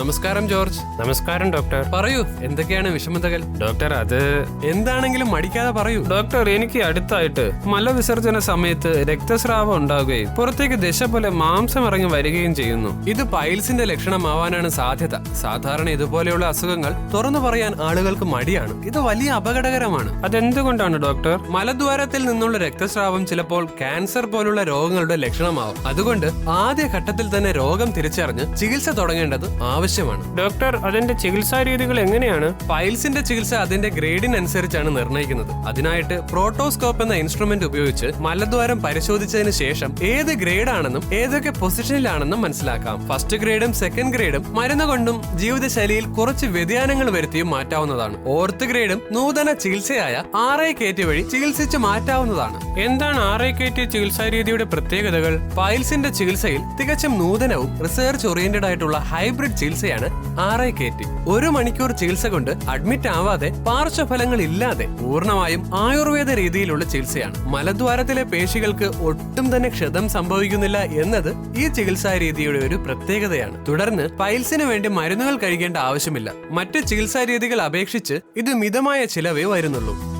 നമസ്കാരം ജോർജ്. നമസ്കാരം ഡോക്ടർ. പറയൂ എന്തൊക്കെയാണ് വിഷമതകൾ? ഡോക്ടർ അത് എന്താണെങ്കിലും മടിക്കാതെ പറയൂ. ഡോക്ടർ എനിക്ക് അടുത്തായിട്ട് മലവിസർജന സമയത്ത് രക്തസ്രാവം ഉണ്ടാവുകയും പുറത്തേക്ക് ദശ പോലെ മാംസം ഇറങ്ങി വരികയും ചെയ്യുന്നു. ഇത് പൈൽസിന്റെ ലക്ഷണമാവാനാണ് സാധ്യത. സാധാരണ ഇതുപോലെയുള്ള അസുഖങ്ങൾ തുറന്നു പറയാൻ ആളുകൾക്ക് മടിയാണ്. ഇത് വലിയ അപകടകരമാണ്. അതെന്തുകൊണ്ടാണ് ഡോക്ടർ? മലദ്വാരത്തിൽ നിന്നുള്ള രക്തസ്രാവം ചിലപ്പോൾ ക്യാൻസർ പോലുള്ള രോഗങ്ങളുടെ ലക്ഷണമാവും. അതുകൊണ്ട് ആദ്യ ഘട്ടത്തിൽ തന്നെ രോഗം തിരിച്ചറിഞ്ഞ് ചികിത്സ തുടങ്ങേണ്ടത് ആവശ്യമാണ്. ഡോക്ടർ അതിന്റെ ചികിത്സാ രീതികൾ എങ്ങനെയാണ്? പൈൽസിന്റെ ചികിത്സ അതിന്റെ ഗ്രേഡിനനുസരിച്ചാണ് നിർണയിക്കുന്നത്. അതിനായിട്ട് പ്രോട്ടോസ്കോപ്പ് എന്ന ഇൻസ്ട്രുമെന്റ് ഉപയോഗിച്ച് മലദ്വാരം പരിശോധിച്ചതിന് ശേഷം ഏത് ഗ്രേഡ് ആണെന്നും ഏതൊക്കെ പൊസിഷനിലാണെന്നും മനസ്സിലാക്കാം. ഫസ്റ്റ് ഗ്രേഡും സെക്കൻഡ് ഗ്രേഡും മരുന്ന് കൊണ്ടും ജീവിതശൈലിയിൽ കുറച്ച് വ്യതിയാനങ്ങൾ വരുത്തിയും മാറ്റാവുന്നതാണ്. ഓർത്ത് ഗ്രേഡും നൂതന ചികിത്സയായ ആർ ഐ കയറ്റി വഴി ചികിത്സിച്ച് മാറ്റാവുന്നതാണ്. എന്താണ് ആർ ഐ കെ ടി ചികിത്സാ രീതിയുടെ പ്രത്യേകതകൾ? പൈൽസിന്റെ ചികിത്സയിൽ തികച്ചും നൂതനവും റിസർച്ച് ഓറിയന്റഡ് ആയിട്ടുള്ള ഹൈബ്രിഡ് ചികിത്സയാണ് ആർ ഐ കെ ടി. ഒരു മണിക്കൂർ ചികിത്സ കൊണ്ട് അഡ്മിറ്റ് ആവാതെ പാർശ്വഫലങ്ങൾ ഇല്ലാതെ പൂർണമായും ആയുർവേദ രീതിയിലുള്ള ചികിത്സയാണ്. മലദ്വാരത്തിലെ പേശികൾക്ക് ഒട്ടും തന്നെ ക്ഷതം സംഭവിക്കുന്നില്ല എന്നത് ഈ ചികിത്സാ രീതിയുടെ ഒരു പ്രത്യേകതയാണ്. തുടർന്ന് പൈൽസിന് വേണ്ടി മരുന്നുകൾ കഴിക്കേണ്ട ആവശ്യമില്ല. മറ്റ് ചികിത്സാ രീതികൾ അപേക്ഷിച്ച് ഇത് മിതമായ ചിലവേ വരുന്നുള്ളൂ.